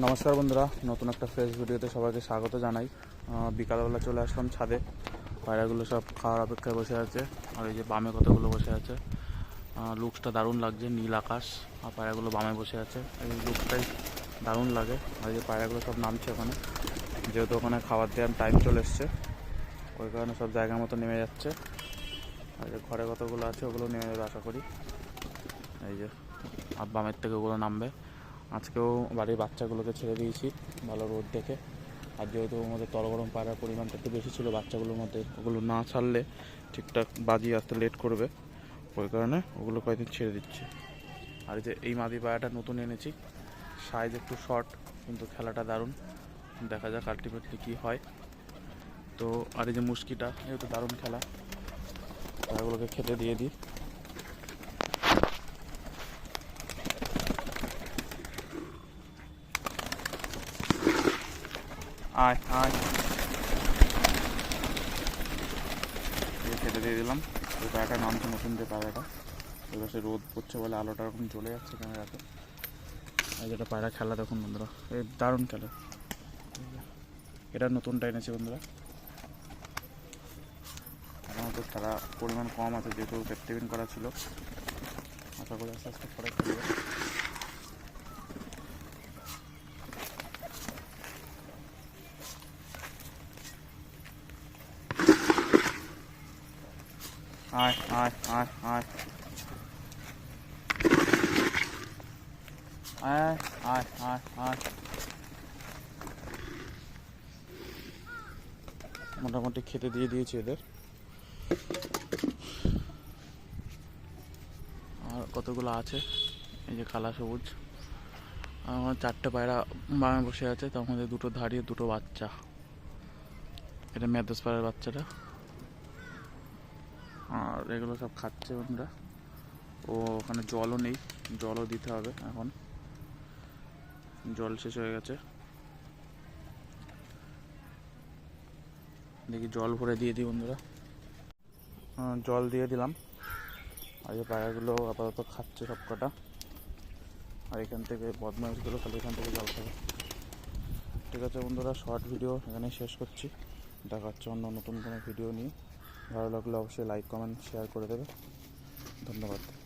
নমস্কার বন্ধুরা, নতুন একটা ফ্রেশ ভিডিওতে সবাইকে স্বাগত জানাই। বিকালবেলা চলে আসলাম ছাদে, পায়রাগুলো সব খাওয়ার অপেক্ষায় বসে আছে, আর এই যে বামে কতগুলো বসে আছে। লুকসটা দারুণ লাগছে, নীল আকাশ, আর পায়রাগুলো বামে বসে আছে। এই লুকটাই দারুণ লাগে, আর এই যে পায়রাগুলো সব নামছে ওখানে। যেহেতু ওখানে খাবার দেওয়ার টাইম চলে এসছে, ওই কারণে সব জায়গার মতো নেমে যাচ্ছে। আর যে ঘরে কতগুলো আছে, ওগুলো নেমে যাবে আশা করি। এই যে, আর বামের থেকে ওগুলো নামবে। আজকেও বাড়ির বাচ্চাগুলোকে ছেড়ে দিয়েছি, ভালো রোদ দেখে। আর যেহেতু আমাদের তরগরম পায়রার পরিমাণটা একটু বেশি ছিল, বাচ্চাগুলোর মধ্যে ওগুলো না ছাড়লে ঠিকঠাক বাজি আসতে লেট করবে। ওই কারণে ওগুলো কয়েকদিন ছেড়ে দিচ্ছি। আর যে এই মাদি পায়রাটা নতুন এনেছি সাইজ একটু শর্ট কিন্তু খেলাটা দারুণ। দেখা যাক আলটিমেটলি কী হয়। তো আর এই যে মুশকিটা তো দারুণ খেলা। পায়রাগুলোকে খেতে দিয়ে দিই। আয় আয় খেতে দিয়ে দিলাম ওই পায়রাটার নাম তো নতুন যে পায়রাটা এবার সে রোদ পড়ছে বলে আলোটা এরকম জ্বলে যাচ্ছে ক্যামেরাতে আর যেটা পায়রা খেলা দেখুন বন্ধুরা এই দারুণ খেলা এটা নতুনটা এনেছে বন্ধুরা তো খেলা পরিমাণ কম আছে যেহেতু ক্যাপ্টিভিন করা ছিল আশা করি আস্তে আস্তে পরে খেলবে আয় আয় আয় আয় আয় আয় আয় আয় মোটামুটি খেতে দিয়ে দিয়েছি এদের। আর কতগুলো আছে? এই যে কালা সবুজ। আমার চারটে পায়রা বামে বসে আছে তার মধ্যে দুটো দাঁড়িয়ে দুটো বাচ্চা। এটা মেদস পাড়ার বাচ্চাটা। আর এগুলো সব খাচ্ছে বন্ধুরা ও ওখানে জলও নেই জলও দিতে হবে এখন। জল শেষ হয়ে গেছে। দেখি জল ভরে দিয়ে দিই বন্ধুরা। আহ, জল দিয়ে দিলাম। আর এই পায়রাগুলো আপাতত খাচ্ছে সব কটা আর এখান থেকে বদমাইশগুলো খালি এখান থেকে জল খাবে। ঠিক আছে বন্ধুরা শর্ট ভিডিও এখানেই শেষ করছি। দেখা হচ্ছে অন্য নতুন কোনো ভিডিও নিয়ে। ভালো লাগলে অবশ্যই লাইক কমেন্ট শেয়ার করে দেবে। ধন্যবাদ।